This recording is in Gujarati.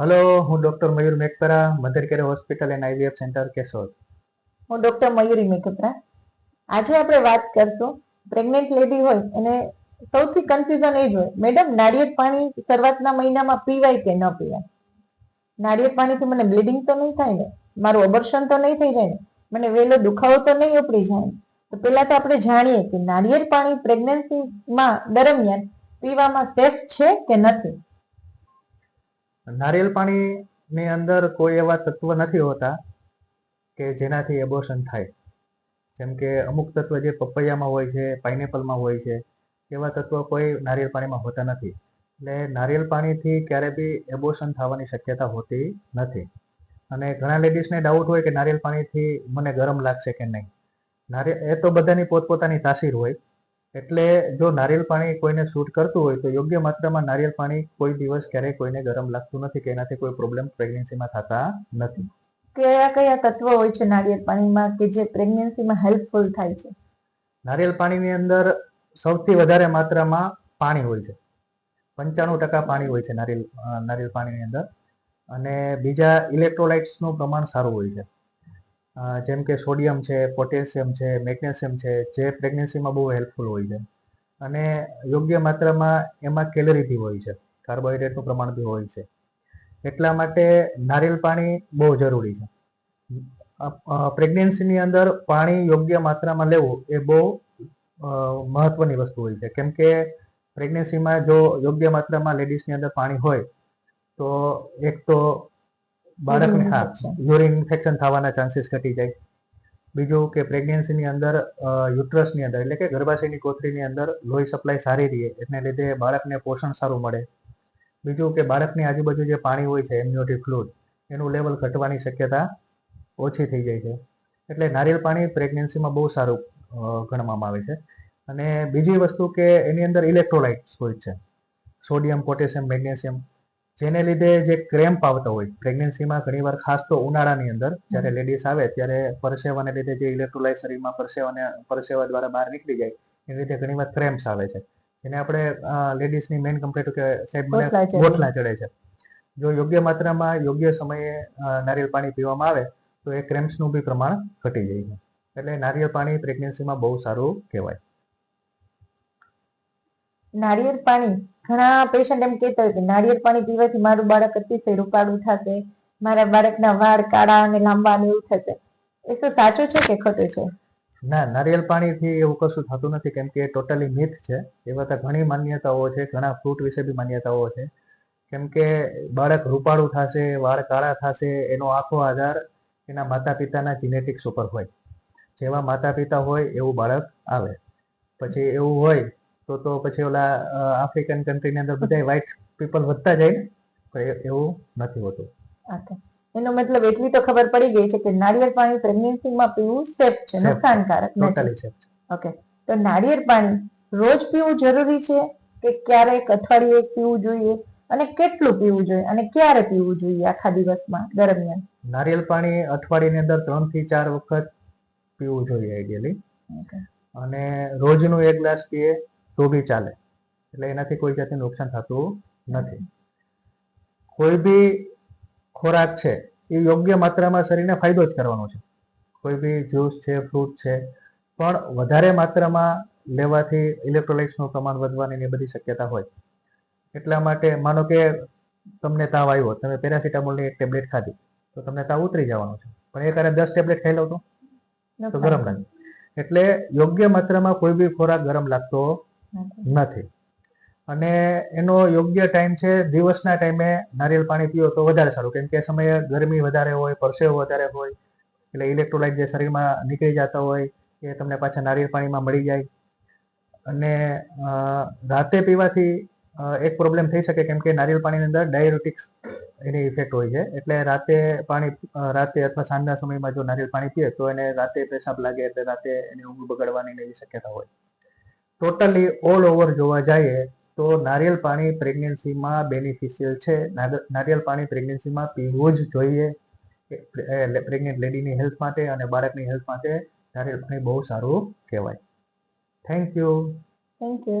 હલો હું doctor Mayur Mekpara mother hospital and IVF centre Keshod. હું ડોક્ટર મયુરી મેકપરા આજે આપણે વાત કરશું પ્રેગ્નેન્ટ લેડી હોય, એને સૌથી કન્ફ્યુઝન એ જ હોય. મેડમ, નાળિયેર પાણી શરૂઆતના મહિનામાં પીવાય કે ન પીવાય? નાળિયેર પાણીથી મને બ્લીડિંગ તો નહીં થાય ને? મારું અબર્શન તો નહીં થઈ જાય ને? મને વહેલો દુખાવો તો નહીં ઉપડી જાય ને? તો પહેલા તો આપણે જાણીએ કે નાળિયેર પાણી પ્રેગ્નન્સીમાં દરમિયાન પીવામાં સેફ છે કે નથી? નારિયેળ પાણીની અંદર કોઈ એવા તત્વ નથી હોતા કે જેનાથી એબોશન થાય. જેમ કે અમુક તત્વ જે પપૈયામાં હોય છે પાઇનેપલમાં હોય છે, એવા તત્વ કોઈ નારિયેળ પાણીમાં હોતા નથી. એટલે નારિયેલ પાણીથી ક્યારે બી એબોશન થવાની શક્યતા હોતી નથી. અને ઘણા લેડીઝને ડાઉટ હોય કે નારિયેળ પાણીથી મને ગરમ લાગશે કે નહીં. નારિયેલ એ તો બધાની પોતપોતાની તાસીર હોય. એટલે જો નારિયેળ પાણી કોઈને શૂટ કરતું હોય તો યોગ્ય માત્રામાં નારિયેળ પાણી કોઈ દિવસ ક્યારેય કોઈને ગરમ લાગતું નથી કે એનાથી કોઈ પ્રોબ્લેમ પ્રેગ્નન્સીમાં થતા નથી. કયા કયા તત્વો હોય છે નારિયેળ પાણીમાં કે જે પ્રેગ્નન્સીમાં હેલ્પફુલ થાય છે? નારિયેળ પાણીની અંદર સૌથી વધારે માત્રામાં પાણી હોય છે. પંચાણું ટકા પાણી હોય છે નારિયેળ નારિયેળ પાણીની અંદર. અને બીજા ઇલેક્ટ્રોલાઇટ્સનું પ્રમાણ સારું હોય છે. જેમ કે સોડિયમ છે, પોટેશિયમ છે, મેગ્નેશિયમ છે, જે પ્રેગ્નન્સીમાં બહુ હેલ્પફુલ હોય છે. અને યોગ્ય માત્રામાં એમાં કેલરી બી હોય છે કાર્બોહાઈડ્રેટનું પ્રમાણ બી હોય છે. એટલા માટે નારિયેળ પાણી બહુ જરૂરી છે. પ્રેગ્નન્સીની અંદર પાણી યોગ્ય માત્રામાં લેવું એ બહુ મહત્વની વસ્તુ હોય છે. કેમ કે પ્રેગ્નન્સીમાં જો યોગ્ય માત્રામાં લેડીઝની અંદર પાણી હોય, તો એક તો બાળકને હા. યુરિન ઇન્ફેક્શન થવાના ચાન્સીસ ઘટી જાય. બીજું કે પ્રેગ્નન્સીની અંદર યુટ્રસની અંદર એટલે કે ગર્ભાશયની કોથળીની અંદર લોહી સપ્લાય સારી રહે એને લીધે બાળકને પોષણ સારું મળે. બીજું કે બાળકની આજુબાજુ જે પાણી હોય છે એમ્યુનિટી ફ્લુઇડ એનું લેવલ ઘટવાની શક્યતા ઓછી થઈ જાય છે. એટલે નારિયેળ પાણી પ્રેગ્નન્સીમાં બહુ સારું ગણવામાં આવે છે. અને બીજી વસ્તુ કે એની અંદર ઇલેક્ટ્રોલાઇટ્સ હોય છે. સોડિયમ પોટેશિયમ મેગ્નેશિયમ જેને લીધે જે ક્રેમ્પ આવતા હોય પ્રેગ્નન્સીમાં ઘણીવાર ખાસ તો ઉનાળાની અંદર જ્યારે લેડીઝ આવે ત્યારે પરસેવાને લીધે જે ઇલેક્ટ્રોલાઇટ શરીરમાં પરસેવાને પરસેવા દ્વારા બહાર નીકળી જાય એને લીધે ઘણીવાર ક્રેમ્પ્સ આવે છે. જેને આપણે લેડીઝની મેઇન કમ્પ્લેટ કે સાહેબ મને ગોઠલા ચડે. છે. જો યોગ્ય માત્રામાં યોગ્ય સમયે નારિયેળ પાણી પીવામાં આવે તો એ ક્રેમ્પ્સનું બી પ્રમાણ ઘટી જાય છે. એટલે નારિયેળ પાણી પ્રેગ્નન્સીમાં બહુ સારું કહેવાય. નાળિયેર પાણી. ઘણા પેશન્ટ એમ કહેતા હોય કે નાળિયેર પાણી પીવાથી મારું બાળક અતિશય રૂપાળું થશે, મારા બાળકના વાળ કાળા અને લાંબા ને એવું થશે. એ તો સાચું છે કે ખોટું છે? ના નારિયેલ પાણીથી એવું કશું થતું નથી, કેમ કે ટોટલી મિથ છે. એવા તો ઘણી માન્યતાઓ છે, ઘણા ફ્રૂટ વિશે બી માન્યતાઓ છે. કેમ કે બાળક રૂપાળું થશે, વાળ કાળા થશે, એનો આખો આધાર એના માતા પિતાના જીનેટિક્સ ઉપર હોય. જેવા માતા પિતા હોય એવું બાળક આવે. પછી એવું હોય તો તો પછી ઓલા આફ્રિકન કન્ટ્રીની અંદર બધા વ્હાઇટ પીપલ વધતા જાય ને એવું નથી હોતું. એનો મતલબ એટલી તો ખબર પડી ગઈ છે કે નાળિયેર પાણી પ્રેગ્નન્સીમાં પીવું સેફ છે નુકસાનકારક ટોટલી છે. ઓકે. તો નાળિયેર પાણી રોજ પીવું જરૂરી છે કે ક્યારેક અઠવાડિયે પીવું જોઈએ? અને કેટલું પીવું જોઈએ? અને ક્યારે પીવું જોઈએ આખા દિવસમાં દરમિયાન? નારિયેળ પાણી અઠવાડિયાની અંદર ત્રણથી ચાર વખત પીવું જોઈએ આઈડિયલી. અને રોજનું એક ગ્લાસ પીએ તો બી ચાલે. એટલે એનાથી કોઈ જાતનું નુકસાન થતું નથી. કોઈ બી ખોરાક છે એ યોગ્ય માત્રામાં શરીરને ફાયદો જ કરવાનો છે. કોઈ બી જ્યુસ છે ફ્રૂટ છે પણ વધારે માત્રામાં લેવાથી ઇલેક્ટ્રોલાઇટ્સનું પ્રમાણ વધવાની એ બધી શક્યતા હોય. એટલા માટે માનો કે તમને તાવ આવ્યો તમે પેરાસિટામોલની એક ટેબ્લેટ ખાધી તો તમને તાવ ઉતરી જવાનો છે. પણ એક હારે દસ ટેબ્લેટ ખાઈ લો તો? તો ગરમ લાગે. એટલે યોગ્ય માત્રામાં કોઈ બી ખોરાક ગરમ લાગતો નથી. અને એનો યોગ્ય ટાઈમ છે, દિવસના ટાઈમે નારિયેળ પાણી પીવો તો વધારે સારું. કેમ કે સમયે ગરમી વધારે હોય, પરસેવો વધારે હોય, એટલે ઇલેક્ટ્રોલાઇટ જે શરીરમાં નીકળી જતા હોય, એ તમને પાછા નારિયેળ પાણીમાં મળી જાય. અને રાતે પીવાથી એક પ્રોબ્લેમ થઈ શકે કેમ કે નારિયેળ પાણીની અંદર ડાયરેટિક્સ એની ઇફેક્ટ હોય છે. એટલે રાતે પાણી રાતે અથવા સાંજના સમયમાં જો નારિયેળ પાણી પીએ તો એને રાતે પેશાબ લાગે, એટલે રાતે એની ઊંઘ બગડવાની એવી શક્યતા હોય. ટોટલી ઓલ ઓવર જોવા જઈએ તો નારિયેલ પાણી પ્રેગ્નન્સીમાં બેનિફિશિયલ છે. નારિયેલ પાણી પ્રેગ્નન્સીમાં પીવું જ જોઈએ. પ્રેગ્નેન્ટ લેડીની હેલ્થ માટે અને બાળકની હેલ્થ માટે નારિયેલ પાણી બહુ સારું કહેવાય. Thank you thank you